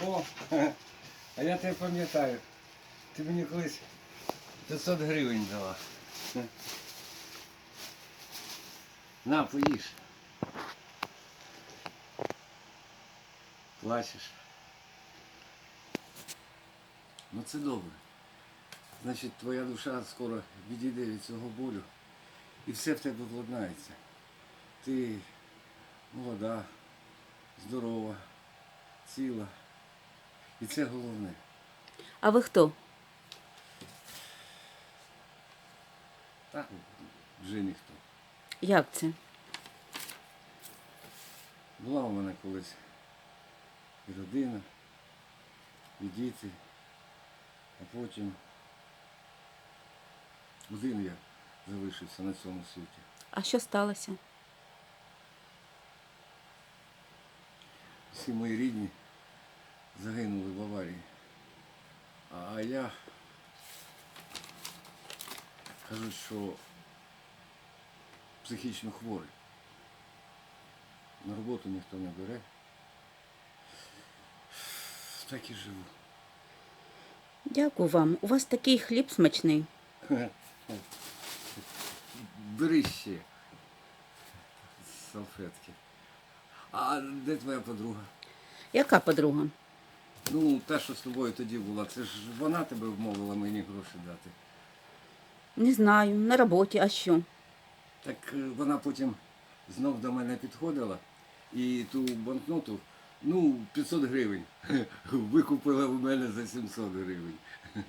О, а я тебе пам'ятаю. Ти мені колись 500 гривень дала. На, поїж. Плачеш. Ну це добре. Значить, твоя душа скоро відійде від цього болю. І все в тебе владнається. Ти молода, здорова, ціла. І це головне. А ви хто? Так, вже ніхто. Як це? Була у мене колись і родина, і діти, а потім один я залишився на цьому світі. А що сталося? Всі мої рідні загинули. А я кажуть, що психічно хворий. На роботу ніхто не бере. Так і живу. Дякую вам. У вас такий хліб смачний. Бери ще салфетки. А де твоя подруга? Яка подруга? Ну, та, що з тобою тоді була, це ж вона тебе вмовила мені гроші дати. Не знаю, на роботі, а що? Так е, вона потім знов до мене підходила і ту банкноту, ну, 500 гривень, викупила в мене за 700 гривень.